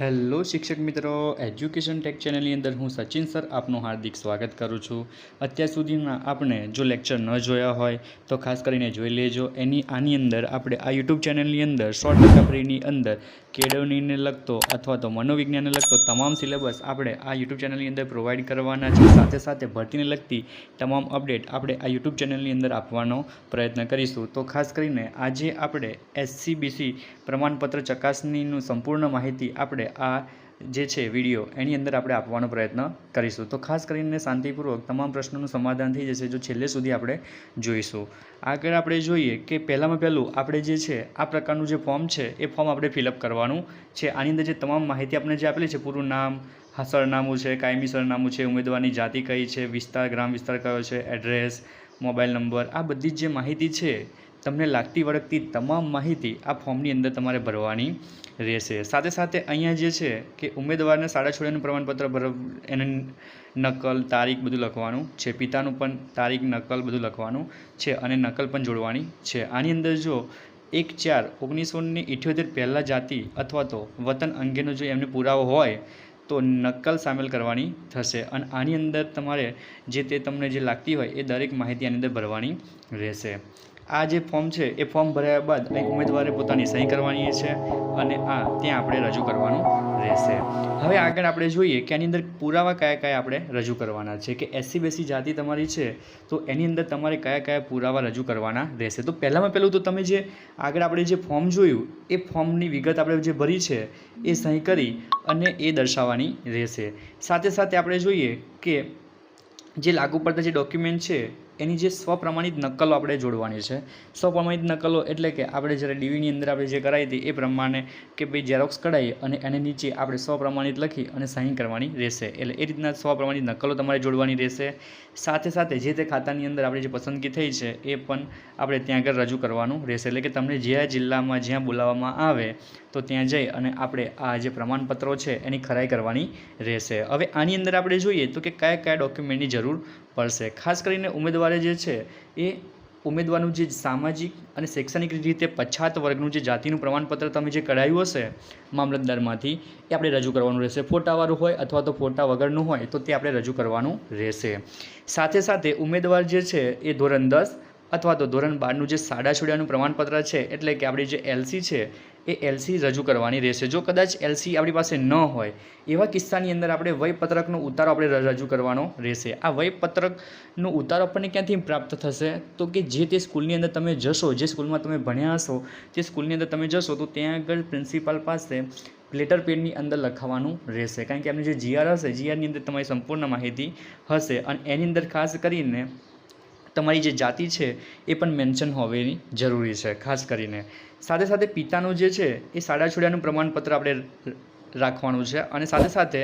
Hello શિક્ષક મિત્રો education tech ચેનલની અંદર હું સચિન સર આપનું હાર્દિક સ્વાગત કરું છું. અત્યાર સુધીમાં આપણે જો લેક્ચર ન જોયા હોય, તો ખાસ કરીને જોઈ લેજો. એની આની અંદર આપણે આ યુટ્યુબ ચેનલની અંદર સો ટકા ફ્રીની અંદર કેળવણીને લગતો અથવા તો મનોવિજ્ઞાનને લગતો તમામ સિલેબસ આપણે આ યુટ્યુબ ચેનલની અંદર પ્રોવાઈડ કરવાના છે. સાથે સાથે ભરતીને લગતી તમામ અપડેટ આપણે આ યુટ્યુબ ચેનલની અંદર આપવાનો પ્રયત્ન કરીશું. તો ખાસ કરીને આજે આપણે એસસીબીસી પ્રમાણપત્ર ચકાસણીનું સંપૂર્ણ માહિતી આપણે આ જે છે વીડિયો, એની અંદર આપણે આપવાનો પ્રયત્ન કરીશું. તો ખાસ કરીને શાંતિપૂર્વક તમામ પ્રશ્નોનું સમાધાન થઈ જશે જો છેલ્લે સુધી આપણે જોઈશું. આગળ આપણે જોઈએ કે પહેલાંમાં પહેલું આપણે જે છે, આ પ્રકારનું જે ફોર્મ છે, એ ફોર્મ આપણે ફિલઅપ કરવાનું છે. આની અંદર જે તમામ માહિતી આપણે જે આપેલી છે, પૂરું નામ સરનામું છે, કાયમી સરનામું છે, ઉમેદવારની જાતિ કઈ છે, વિસ્તાર, ગ્રામ વિસ્તાર કયો છે, એડ્રેસ, મોબાઈલ નંબર, આ બધી જ માહિતી છે તમને લાગતી વળગતી તમામ માહિતી આ ફોર્મની અંદર તમારે ભરવાની રહેશે. સાથે સાથે અહીંયા જે છે કે ઉમેદવારને શાળા છોડ્યાનું પ્રમાણપત્ર ભર, એને નકલ, તારીખ બધું લખવાનું છે. પિતાનું પણ તારીખ, નકલ બધું લખવાનું છે અને નકલ પણ જોડવાની છે. આની અંદર જો એક ચાર ઓગણીસો ને ઇઠ્યોતેર પહેલાં જાતિ અથવા તો વતન અંગેનો જો એમને પુરાવો હોય તો નકલ સામેલ કરવાની થશે. અને આની અંદર તમારે જે તે તમને જે લાગતી હોય એ દરેક માહિતી આની અંદર ભરવાની રહેશે. આ જે ફોર્મ છે, એ ફોર્મ ભર્યા બાદ અહીં ઉમેદવારે પોતાની સહી કરવાની છે અને આ ત્યાં આપણે રજૂ કરવાનું રહેશે. હવે આગળ આપણે જોઈએ કે આની અંદર પુરાવા કયા કયા આપણે રજૂ કરવાના છે, કે એસસી બેસી જાતિ તમારી છે, તો એની અંદર તમારે કયા કયા પુરાવા રજૂ કરવાના રહેશે. તો પહેલાંમાં પહેલું તો તમે જે આગળ આપણે જે ફોર્મ જોયું, એ ફોર્મની વિગત આપણે જે ભરી છે, એ સહી કરી અને એ દર્શાવવાની રહેશે. સાથે સાથે આપણે જોઈએ કે જે લાગુ પડતા જે ડોક્યુમેન્ટ છે એની જે સ્વપ્રમાણિત નકલો આપણે જોડવાની છે. સ્વપ્રમાણિત નકલો એટલે કે આપણે જ્યારે ડીવીની અંદર આપણે જે કરાવી હતી એ પ્રમાણે કે ભાઈ ઝેરોક્સ કઢાવી અને એને નીચે આપણે સ્વપ્રમાણિત લખી અને સાઇન કરવાની રહેશે. એટલે એ રીતના સ્વપ્રમાણિત નકલો તમારે જોડવાની રહેશે. સાથે સાથે જે તે ખાતાની અંદર આપણી જે પસંદગી થઈ છે એ પણ આપણે ત્યાં આગળ રજૂ કરવાનું રહેશે. એટલે કે તમને જ્યાં જિલ્લામાં જ્યાં બોલાવવામાં આવે તો ત્યાં જઈ અને આપણે આ જે પ્રમાણપત્રો છે એની ખરાઈ કરવાની રહેશે. હવે આની અંદર આપણે જોઈએ તો કે કયા કયા ડોક્યુમેન્ટની જરૂર પડશે. ખાસ કરીને ઉમેદવારે જે છે એ ઉમેદવારનું જે સામાજિક અને શૈક્ષણિક રીતે પછાત વર્ગનું જે જાતિનું પ્રમાણપત્ર તમે જે કઢાવ્યું હશે મામલતદારમાંથી, એ આપણે રજૂ કરવાનું રહેશે. ફોટાવાળું હોય અથવા તો ફોટા વગરનું હોય તો તે આપણે રજૂ કરવાનું રહેશે. સાથે સાથે ઉમેદવાર જે છે એ ધોરણ દસ અથવા તો ધોરણ બારનું જે સાડા છોડ્યાનું પ્રમાણપત્ર છે, એટલે કે આપણી જે એલસી છે, એ એલસી રજૂ કરવાની રહેશે. જો કદાચ એલસી આપણી પાસે ન હોય, એવા કિસ્સાની અંદર આપણે વયપત્રકનો ઉતારો આપણે રજૂ કરવાનો રહેશે. આ વયપત્રકનો ઉતારો આપણને ક્યાંથી પ્રાપ્ત થશે? તો કે જે તે સ્કૂલની અંદર તમે જશો, જે સ્કૂલમાં તમે ભણ્યા હશો તે સ્કૂલની અંદર તમે જશો, તો ત્યાં આગળ પ્રિન્સિપાલ પાસે લેટર પેડની અંદર લખાવાનું રહેશે. કારણ કે એમની જે જીઆર હશે જીઆરની અંદર તમારી સંપૂર્ણ માહિતી હશે. અને એની અંદર ખાસ કરીને તમારી જે જાતિ છે, એ પણ મેન્શન હોવી જરૂરી છે, ખાસ કરીને. સાથે સાથે પિતાનું જે છે, એ સાડા છોડ્યાનું પ્રમાણપત્ર આપણે રાખવાનું છે અને સાથે સાથે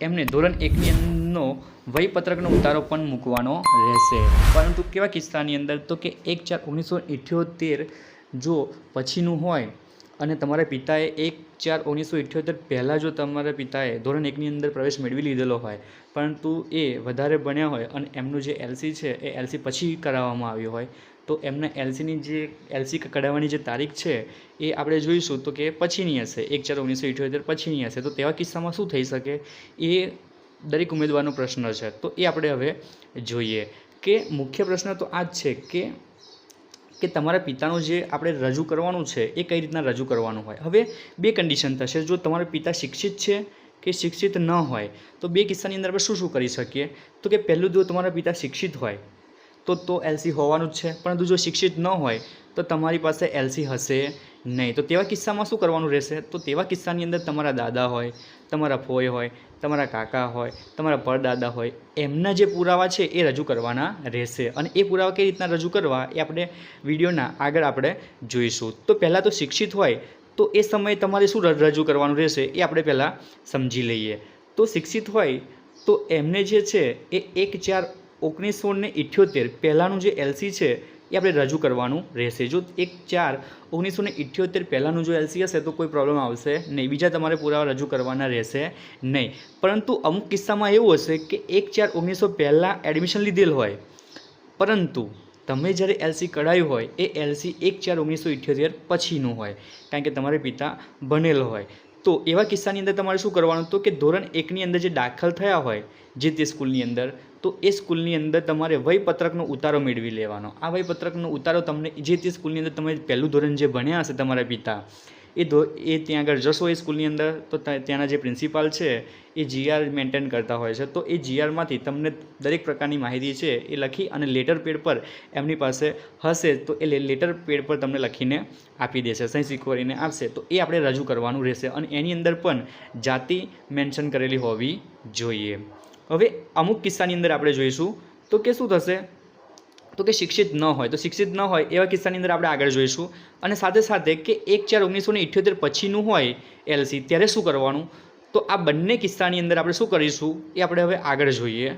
એમને ધોરણ એકની અંદરનો વયપત્રકનો ઉતારો પણ મૂકવાનો રહેશે. પરંતુ કેવા કિસ્સાની અંદર તો કે એક ચાર ઓગણીસો ઇઠ્યોતેર જો પછીનું હોય અને તમારા પિતાએ એક ચાર ઓગણીસો ઇઠ્યોતેર પહેલાં જો તમારા પિતાએ ધોરણ એકની અંદર પ્રવેશ મેળવી લીધેલો હોય, પરંતુ એ વધારે ભણ્યા હોય અને એમનું જે એલસી છે એ એલસી પછી કરાવવામાં આવ્યું હોય, તો એમને એલસીની જે એલસી કઢાવવાની જે તારીખ છે એ આપણે જોઈશું તો કે પછીની હશે, એક ચાર ઓગણીસો ઇઠ્યોતેર પછીની હશે. તો તેવા કિસ્સામાં શું થઈ શકે? એ દરેક ઉમેદવારનો પ્રશ્ન છે. તો એ આપણે હવે જોઈએ કે મુખ્ય પ્રશ્ન તો આ જ છે કે કે તમારા પિતાનું જે આપણે રજૂ કરવાનું છે, એ કઈ રીતના રજૂ કરવાનું હોય? હવે બે કન્ડિશન થશે. જો તમારા પિતા શિક્ષિત છે કે શિક્ષિત ન હોય, તો બે કિસ્સાની અંદર આપણે શું શું કરી શકીએ? તો કે પહેલું, જો તમારા પિતા શિક્ષિત હોય તો તો એલસી હોવાનું જ છે. પરંતુ જો શિક્ષિત ન હોય, તો તમારી પાસે એલસી હશે નહીં. તો તેવા કિસ્સામાં શું કરવાનું રહેશે? તો તેવા કિસ્સાની અંદર તમારા દાદા હોય, તમારા ફોય હોય, તમારા કાકા હોય, તમારા પરદાદા હોય, એમના જે પુરાવા છે એ રજૂ કરવાના રહેશે. અને એ પુરાવા કઈ રીતના રજૂ કરવા એ આપણે વિડીયોના આગળ આપણે જોઈશું. તો પહેલાં તો શિક્ષિત હોય, તો એ સમયે તમારે શું રજૂ કરવાનું રહેશે એ આપણે પહેલાં સમજી લઈએ. તો શિક્ષિત હોય, તો એમને જે છે એ એક ચાર ઓગણીસો ને ઇઠ્યોતેર પહેલાંનું જે એલસી છે, એ આપણે રજૂ કરવાનું રહેશે. જો એક ચાર ઓગણીસો ને ઇઠ્યોતેર પહેલાંનું જો એલસી હશે, તો કોઈ પ્રોબ્લેમ આવશે નહીં. બીજા તમારે પુરાવા રજૂ કરવાના રહેશે નહીં. પરંતુ અમુક કિસ્સામાં એવું હશે કે એક ચાર ઓગણીસો પહેલાં એડમિશન લીધેલ હોય. પરંતુ તમે જ્યારે એલસી કઢાવ્યું હોય, એ એલસી એક ચાર ઓગણીસો ઇઠ્યોતેર પછીનું હોય. કારણ કે તમારે પિતા ભણેલો હોય. તો એવા કિસ્સાની અંદર તમારે શું કરવાનું તો કે ધોરણ એકની અંદર જે દાખલ થયા હોય, જે તે સ્કૂલની અંદર, તો એ સ્કૂલની અંદર તમારે વયપત્રકનો ઉતારો મેળવી લેવાનો. આ વયપત્રકનો ઉતારો તમને જે તે સ્કૂલની અંદર તમે પહેલું ધોરણ જે ભણ્યા હશે તમારા પિતા એ ધો એ ત્યાં આગળ જશો એ સ્કૂલની અંદર, તો ત્યાંના જે પ્રિન્સિપાલ છે, એ જીઆર મેન્ટેન કરતા હોય છે. તો એ જીઆરમાંથી તમને દરેક પ્રકારની માહિતી છે એ લખી અને લેટર પેડ પર એમની પાસે હશે, તો એ લેટર પેડ પર તમને લખીને આપી દેશે સહી સ્વીકારીને આપશે. તો એ આપણે રજૂ કરવાનું રહેશે અને એની અંદર પણ જાતિ મેન્શન કરેલી હોવી જોઈએ. હવે અમુક કિસ્સાની અંદર આપણે જોઈશું, તો કે શું થશે? તો કે શિક્ષિત ન હોય. તો શિક્ષિત ન હોય એવા કિસ્સાની અંદર આપણે આગળ જોઈશું. અને સાથે સાથે કે એક ચાર ઓગણીસો ને ઇઠ્યોતેર પછીનું હોય એલસી, ત્યારે શું કરવાનું? તો આ બંને કિસ્સાની અંદર આપણે શું કરીશું? એ આપણે હવે આગળ જોઈએ.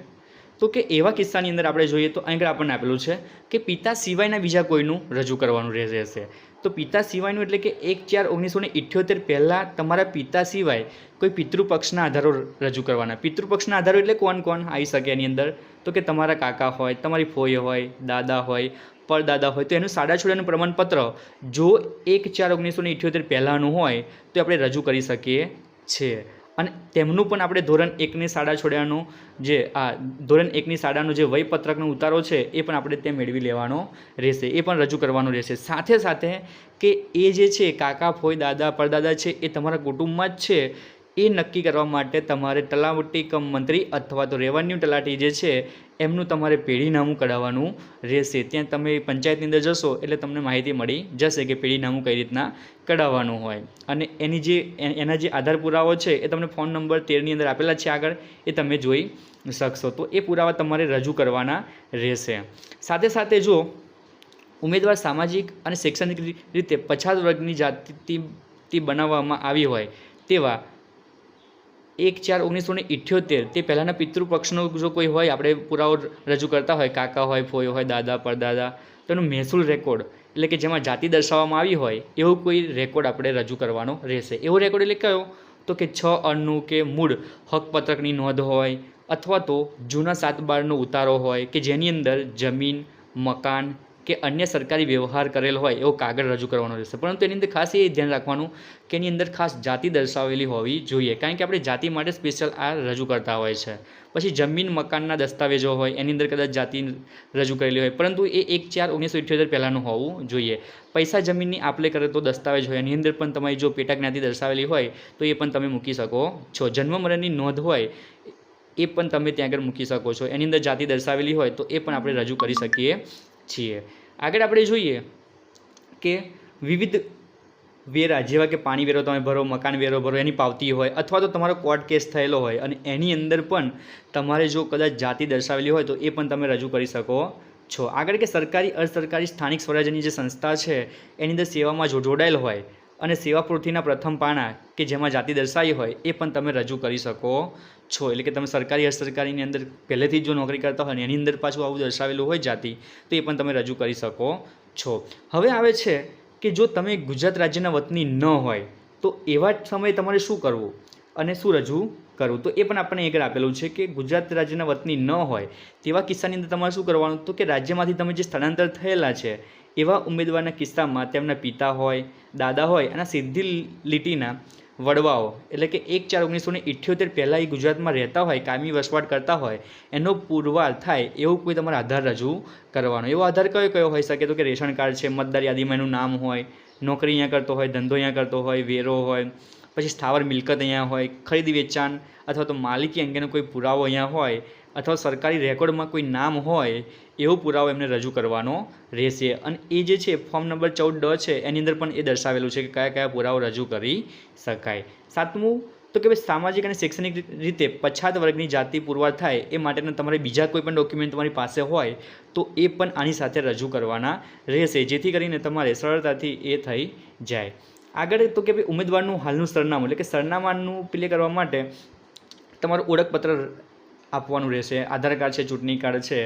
તો કે એવા કિસ્સાની અંદર આપણે જોઈએ તો આગળ આપણને આપેલું છે કે પિતા સિવાયના બીજા કોઈનું રજૂ કરવાનું રહે- રહેશે. તો પિતા સિવાયનું એટલે કે એક ચાર ઓગણીસો ને ઇઠ્યોતેર પહેલાં તમારા પિતા સિવાય કોઈ પિતૃપક્ષના આધારો રજૂ કરવાના. પિતૃપક્ષના આધારો એટલે કોણ કોણ? આવી શકે એની અંદર. તો કે તમારા કાકા હોય, તમારી ફોઈ હોય, દાદા હોય, પરદાદા હોય, તો એનું સાડા છોડાનું પ્રમાણપત્ર જો એક ચાર ઓગણીસો ને ઇઠ્યોતેર પહેલાંનું હોય તો આપણે રજૂ કરી શકીએ છીએ. અને તેમનું પણ આપણે ધોરણ એકની શાળા છોડ્યાનું જે આ ધોરણ એકની શાળાનો જે વયપત્રકનો ઉતારો છે, એ પણ આપણે તે મેળવી લેવાનો રહેશે. એ પણ રજૂ કરવાનો રહેશે. સાથે સાથે કે એ જે છે, કાકા, ફોઈ, દાદા, પરદાદા છે, એ તમારા કુટુંબમાં જ છે એ નક્કી કરવા માટે તમારે તલાવટી કમ મંત્રી અથવા તો રેવન્યુ તલાટી જે છે, એમનું તમારે પેઢીનામું કઢાવવાનું રહેશે. ત્યાં તમે પંચાયતની અંદર જશો એટલે તમને માહિતી મળી જશે કે પેઢીનામું કઈ રીતના કઢાવવાનું હોય. અને એની જે એના જે આધાર પુરાવો છે, એ તમને ફોન નંબર તેરની અંદર આપેલા છે આગળ, એ તમે જોઈ શકશો. તો એ પુરાવા તમારે રજૂ કરવાના રહેશે. સાથે સાથે જો ઉમેદવાર સામાજિક અને શૈક્ષણિક રીતે પછાત વર્ગની જાતિથી બનાવવામાં આવી હોય તેવા એક ચાર ઓગણીસો ને ઇઠ્યોતેર, તે પહેલાંના પિતૃપક્ષનો જો કોઈ હોય, આપણે પુરાવો રજૂ કરતા હોય, કાકા હોય ફોયો હોય, દાદા, પરદાદા, તો એનો મહેસૂલ રેકોર્ડ, એટલે કે જેમાં જાતિ દર્શાવવામાં આવી હોય, એવો કોઈ રેકોર્ડ આપણે રજૂ કરવાનો રહેશે. એવો રેકોર્ડ એટલે કયો? તો કે છ અન્નનું કે મૂળ હકપત્રકની નોંધ હોય, અથવા તો જૂના સાત બારનો ઉતારો હોય, કે જેની અંદર જમીન, મકાન કે અન્ય સરકારી વ્યવહાર કરેલ હોય એવો કાગળ રજૂ કરવાનો રહેશે. પરંતુ એની અંદર ખાસ એ ધ્યાન રાખવાનું કે એની અંદર ખાસ જાતિ દર્શાવેલી હોવી જોઈએ. કારણ કે આપણે જાતિ માટે સ્પેશિયલ આ રજૂ કરતા હોય છે. પછી જમીન, મકાનના દસ્તાવેજો હોય, એની અંદર કદાચ જાતિ રજૂ કરેલી હોય. પરંતુ એ એક ચાર ઓગણીસો ઇઠ્યોતેર પહેલાંનું હોવું જોઈએ. પૈસા જમીનની આપલે કરે તો દસ્તાવેજ હોય. એની અંદર પણ તમારી જો પેટા જ્ઞાતિ દર્શાવેલી હોય, તો એ પણ તમે મૂકી શકો છો. જન્મ મરણની નોંધ હોય, એ પણ તમે ત્યાં આગળ મૂકી શકો છો. એની અંદર જાતિ દર્શાવેલી હોય, તો એ પણ આપણે રજૂ કરી શકીએ છીએ. આગળ આપણે જોઈએ કે વિવિધ વેરા, જેવા કે પાણી વેરો તમે ભરો, મકાન વેરો ભરો, એની પાવતી હોય અથવા તો તમારો કોર્ટ કેસ થયેલો હોય અને એની અંદર પણ તમારે જો કદાચ જાતિ દર્શાવેલી હોય તો એ પણ તમે રજૂ કરી શકો છો. આગળ કે સરકારી, અસરકારી સ્થાનિક સ્વરાજ્યની જે સંસ્થા છે, એની અંદર સેવામાં જો જોડાયેલ હોય અને સેવા પૂર્તિના પ્રથમ પાના કે જેમાં જાતિ દર્શાવી હોય, એ પણ તમે રજૂ કરી શકો છો. એટલે કે તમે સરકારી, અસરકારીની અંદર પહેલેથી જો નોકરી કરતા હોય ને એની અંદર પાછું આવું દર્શાવેલું હોય જાતિ, તો એ પણ તમે રજૂ કરી શકો છો. હવે આવે છે કે જો તમે ગુજરાત રાજ્યના વતની ન હોય, તો એવા સમયે તમારે શું કરવું? અને શું રજૂ કરવું તો એ પણ આપણને આગળ આપેલું છે કે ગુજરાત રાજ્યના વતની ન હોય તેવા કિસ્સાની અંદર તમારે શું કરવાનું? તો કે રાજ્યમાંથી તમે જે સ્થળાંતર થયેલા છે, એવા ઉમેદવારના કિસ્સામાં તેમના પિતા હોય, દાદા હોય અને સીધી લીટીના વડવાઓ, એટલે કે એક ચાર ઓગણીસો ને ઇઠ્યોતેર પહેલાં એ ગુજરાતમાં રહેતા હોય, કાયમી વસવાટ કરતા હોય, એનો પુરવાર થાય એવું કોઈ તમારે આધાર રજૂ કરવાનો. એવો આધાર કયો કયો હોઈ શકે? તો કે રેશન કાર્ડ છે, મતદાર યાદીમાં એનું નામ હોય, નોકરી અહીંયા કરતો હોય, ધંધો અહીંયા કરતો હોય, વેરો હોય પછી સ્થાવર મિલકત અહીંયા હોય, ખરીદી વેચાણ અથવા તો માલિકી અંગેનો કોઈ પુરાવો અહીંયા હોય અથવા સરકારી રેકોર્ડમાં કોઈ નામ હોય, એવો પુરાવો એમને રજૂ કરવાનો રહેશે. અને એ જે છે, ફોર્મ નંબર ચૌદ ડ છે, એની અંદર પણ એ દર્શાવેલું છે કે કયા કયા પુરાવો રજૂ કરી શકાય. સાતમું, તો કે ભાઈ સામાજિક અને શૈક્ષણિક રીતે પછાત વર્ગની જાતિ પુરવાર થાય એ માટેના તમારે બીજા કોઈ પણ ડોક્યુમેન્ટ તમારી પાસે હોય, તો એ પણ આની સાથે રજૂ કરવાના રહેશે. જેથી કરીને તમારે સરળતાથી એ થઈ જાય. આગળ તો કે ભાઈ ઉમેદવારનું હાલનું સરનામું, એટલે કે સરનામાનું પ્લે કરવા માટે તમારું ઓળખપત્ર આપવાનું રહેશે, આધાર કાર્ડ છે, ચૂંટણી કાર્ડ છે,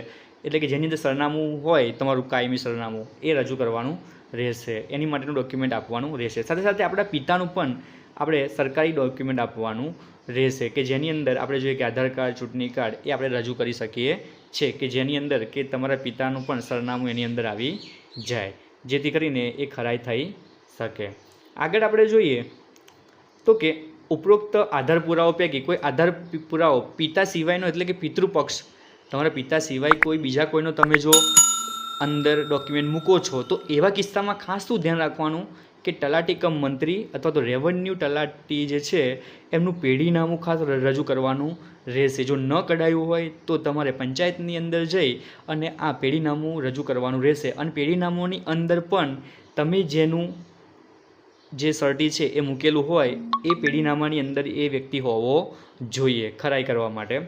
એટલે કે જેની અંદર સરનામું હોય, તમારું કાયમી સરનામું, એ રજૂ કરવાનું રહેશે. એની માટેનું ડોક્યુમેન્ટ આપવાનું રહેશે. સાથે સાથે આપણા પિતાનું પણ આપણે સરકારી ડોક્યુમેન્ટ આપવાનું રહેશે, કે જેની અંદર આપણે જોઈએ કે આધાર કાર્ડ, ચૂંટણી કાર્ડ, એ આપણે રજૂ કરી શકીએ છે કે જેની અંદર કે તમારા પિતાનું પણ સરનામું એની અંદર આવી જાય, જેથી કરીને એ ખરાઈ થઈ શકે. આગળ આપણે જોઈએ તો કે ઉપરોક્ત આધાર પુરાવો પૈકી કોઈ આધાર પુરાવો પિતા સિવાયનો એટલે કે પિતૃપક્ષ, તમારા પિતા સિવાય કોઈ બીજા કોઈનો તમે જો અંદર ડોક્યુમેન્ટ મૂકો છો, તો એવા કિસ્સામાં ખાસ શું ધ્યાન રાખવાનું કે તલાટી કમ મંત્રી અથવા તો રેવન્યુ તલાટી જે છે, એમનું પેઢીનામું ખાસ રજૂ કરવાનું રહેશે. જો ન કઢાયું હોય તો તમારે પંચાયતની અંદર જઈ અને આ પેઢીનામું રજૂ કરવાનું રહેશે. અને પેઢીનામુંની અંદર પણ તમે જેનું જે સરટી છે એ મૂકેલું હોય, એ પેઢીનામાની અંદર એ વ્યક્તિ હોવો જોઈએ ખરાઈ કરવા માટે.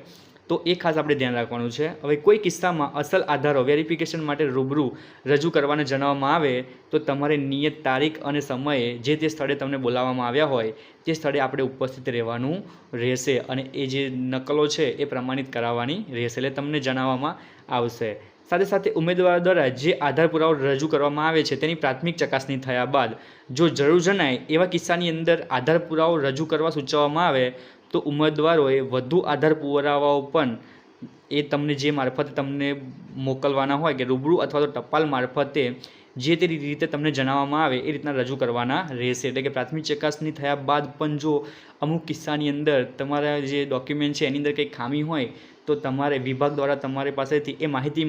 તો એ ખાસ આપણે ધ્યાન રાખવાનું છે. હવે કોઈ કિસ્સામાં અસલ આધારો વેરિફિકેશન માટે રૂબરૂ રજૂ કરવાને જણાવવામાં આવે, તો તમારે નિયત તારીખ અને સમયે જે તે સ્થળે તમને બોલાવવામાં આવ્યા હોય, તે સ્થળે આપણે ઉપસ્થિત રહેવાનું રહેશે અને એ જે નકલો છે એ પ્રમાણિત કરાવવાની રહેશે. એટલે તમને જણાવવામાં આવશે. સાથે સાથે ઉમેદવાર દ્વારા જે આધાર પુરાવો રજૂ કરવામાં આવે છે તેની પ્રાથમિક ચકાસણી થયા બાદ જો જરૂર જણાય એવા કિસ્સાની અંદર આધાર પુરાવો રજૂ કરવા સૂચવવામાં આવે તો ઉમેદવારોએ વધુ આધાર પુરાવાઓ પણ એ તમને જે મારફતે તમને મોકલવાના હોય કે રૂબરૂ અથવા તો ટપાલ મારફતે જે તે રીતે તમને જણાવવામાં આવે એ રીતના રજૂ કરવાના રહેશે. એટલે કે પ્રાથમિક ચકાસણી થયા બાદ પણ જો અમુક કિસ્સાની અંદર તમારા જે ડોક્યુમેન્ટ છે એની અંદર કંઈક ખામી હોય તો તમારે વિભાગ દ્વારા તમારી પાસેથી એ માહિતી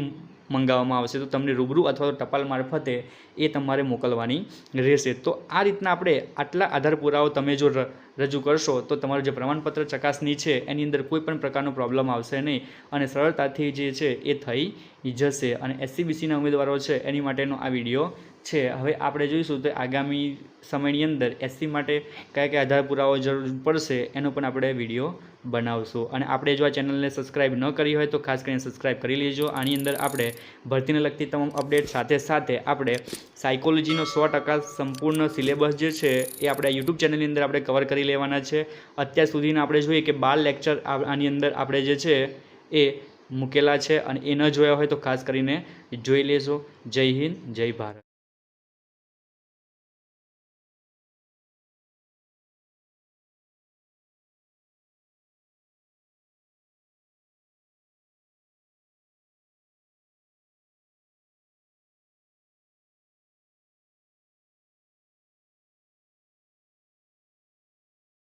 મંગાવવામાં આવશે. તો તમને રૂબરૂ અથવા તો ટપાલ મારફતે એ તમારે મોકલવાની રહેશે. તો આ રીતના આપણે આટલા આધાર પુરાવો તમે જો રજૂ કરશો તો તમારું જે પ્રમાણપત્ર ચકાસણી છે, એની અંદર કોઈ પણ પ્રકારનો પ્રોબ્લેમ આવશે નહીં. અને સરળતાથી જે છે, એ થઈ જશે. અને એસસીબીસીના ઉમેદવારો છે, એની માટેનો આ વીડિયો છે. હવે આપણે જોઈશું તો આગામી સમયની અંદર એસસી માટે કયા કયા આધાર પુરાવો જરૂર પડશે, એનો પણ આપણે વીડિયો બનાવશું. અને આપણે જો આ ચેનલને સબસ્ક્રાઇબ ન કરી હોય તો ખાસ કરીને સબસ્ક્રાઇબ કરી લેજો. આની અંદર આપણે ભરતીને લગતી તમામ અપડેટ સાથે સાથે આપણે સાયકોલોજીનો સો ટકા સંપૂર્ણ સિલેબસ જે છે, એ આપણે યુટ્યુબ ચેનલની અંદર આપણે કવર કરી લેવાના છે. અત્યાર સુધીના આપણે જોઈએ કે બાર લેક્ચર આની અંદર આપણે જે છે એ મૂકેલા છે અને એ ન જોયા હોય તો ખાસ કરીને જોઈ લેજો. જય હિન્દ, જય ભારત.